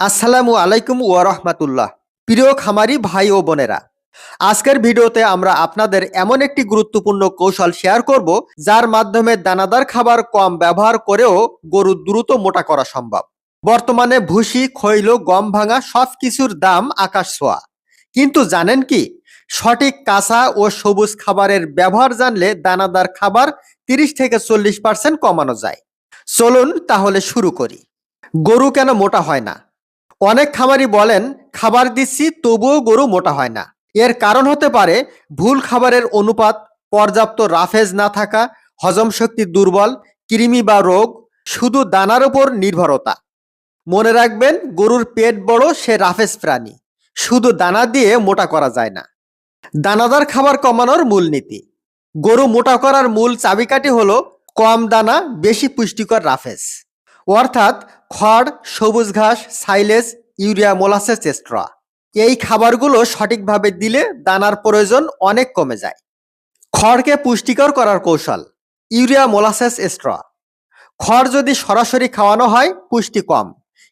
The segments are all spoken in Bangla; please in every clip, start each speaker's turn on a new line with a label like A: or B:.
A: আসসালামু আলাইকুম ওয়া রাহমাতুল্লাহ। প্রিয় খামারি ভাই ও বোনেরা, আজকের ভিডিওতে আমরা আপনাদের এমন একটি গুরুত্বপূর্ণ কৌশল শেয়ার করব, যার মাধ্যমে দানাদার খাবার কম ব্যবহার করেও গরু দ্রুত মোটা করা সম্ভব। বর্তমানে ভুসি, খৈল, গম ভাঙা সব কিছুর দাম আকাশ ছোঁয়া। কিন্তু জানেন কি, সঠিক কাঁচা ও সবুজ খাবারের ব্যবহার জানলে দানাদার খাবার তিরিশ থেকে চল্লিশ পার্সেন্ট কমানো যায়। চলুন তাহলে শুরু করি। গরু কেন মোটা হয় না? অনেক খামারি বলেন, খাবার দিচ্ছি তবুও গরু মোটা হয় না। এর কারণ হতে পারে ভুল খাবারের অনুপাত, পর্যাপ্ত রাফেজ না থাকা, হজম শক্তি দুর্বল, কৃমি বা রোগ, শুধু দানার উপর নির্ভরতা। মনে রাখবেন, গরুর পেট বড়, সে রাফেজ প্রাণী। শুধু দানা দিয়ে মোটা করা যায় না। দানাদার খাবার কমানোর মূলনীতি গরু মোটা করার মূল চাবিকাঠি হলো কম দানা, বেশি পুষ্টিকর রাফেজ। অর্থাৎ খড়, সবুজ ঘাস, সাইলেজ, ইউরিয়া, মোলাসেস, এক্সট্রা। এই খাবারগুলো সঠিকভাবে দিলে দানার প্রয়োজন অনেক কমে যায়। খড়কে পুষ্টিকর করার কৌশল, ইউরিয়া, মোলাসেস, এক্সট্রা। খড় যদি সরাসরি খাওয়ানো হয়, পুষ্টি কম।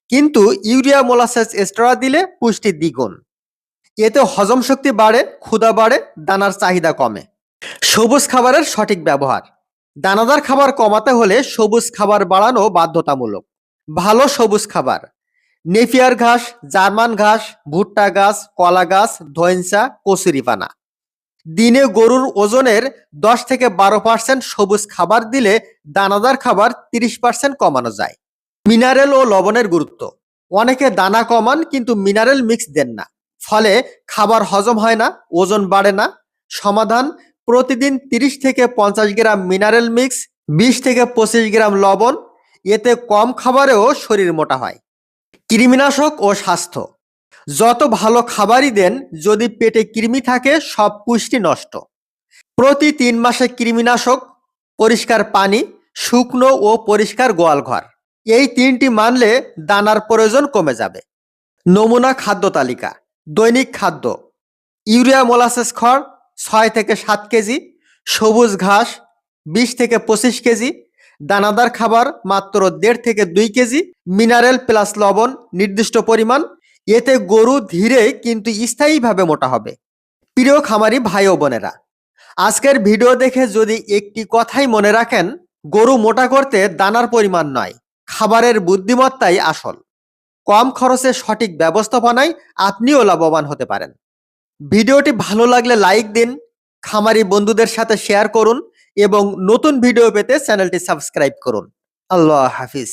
A: কিন্তু ইউরিয়া, মোলাসেস, এক্সট্রা দিলে পুষ্টি দ্বিগুণ। এতে হজম শক্তি বাড়ে, ক্ষুধা বাড়ে, দানার চাহিদা কমে। সবুজ খাবারের সঠিক ব্যবহার। দানাদার খাবার কমাতে হলে সবুজ খাবার বাড়ানো বাধ্যতামূলক। ভালো সবুজ খাবার। নেফিয়ার ঘাস, জার্মান ঘাস, ভুট্টা গাছ, কলা গাছ ধৈঞ্চা কচুরিপানা দিনে গরুর ওজনের দশ থেকে বারো পার্সেন্ট সবুজ খাবার দিলে দানাদার খাবার তিরিশ পার্সেন্ট কমানো যায়। মিনারেল ও লবণের গুরুত্ব। অনেকে দানা কমান কিন্তু মিনারেল মিক্স দেন না। ফলে খাবার হজম হয় না, ওজন বাড়ে না। সমাধান প্রতিদিন তিরিশ থেকে পঞ্চাশ গ্রাম মিনারেল মিক্স বিশ থেকে পঁচিশ গ্রাম লবণ, এতে কম খাবারেও শরীর মোটা হয়। কৃমিনাশক ও স্বাস্থ্য। যত ভালো খাবারই দেন, যদি পেটে কৃমি থাকে, সব পুষ্টি নষ্ট। প্রতি তিন মাসে কৃমিনাশক, পরিষ্কার পানি, শুকনো ও পরিষ্কার গোয়ালঘর এই তিনটি মানলে দানার প্রয়োজন কমে যাবে। নমুনা খাদ্য তালিকা, দৈনিক খাদ্য, ইউরিয়া মোলাসেস খড় ছয় থেকে সাত কেজি, সবুজ ঘাস বিশ থেকে পঁচিশ কেজি, দানাদার খাবার মাত্র দেড় থেকে দুই কেজি, মিনারেল প্লাস লবণ নির্দিষ্ট পরিমাণ। এতে গরু ধীরে কিন্তু স্থায়ীভাবে মোটা হবে। প্রিয় খামারি ভাই ও বোনেরা, আজকের ভিডিও দেখে যদি একটি কথাই মনে রাখেন, গরু মোটা করতে দানার পরিমাণ নয়, খাবারের বুদ্ধিমত্তাই আসল। কম খরচে সঠিক ব্যবস্থাপনায় আপনিও লাভবান হতে পারেন। ভিডিওটি ভালো লাগলে লাইক দিন, খামারি বন্ধুদের সাথে শেয়ার করুন এবং নতুন ভিডিও পেতে চ্যানেলটি সাবস্ক্রাইব করুন। আল্লাহ হাফিজ।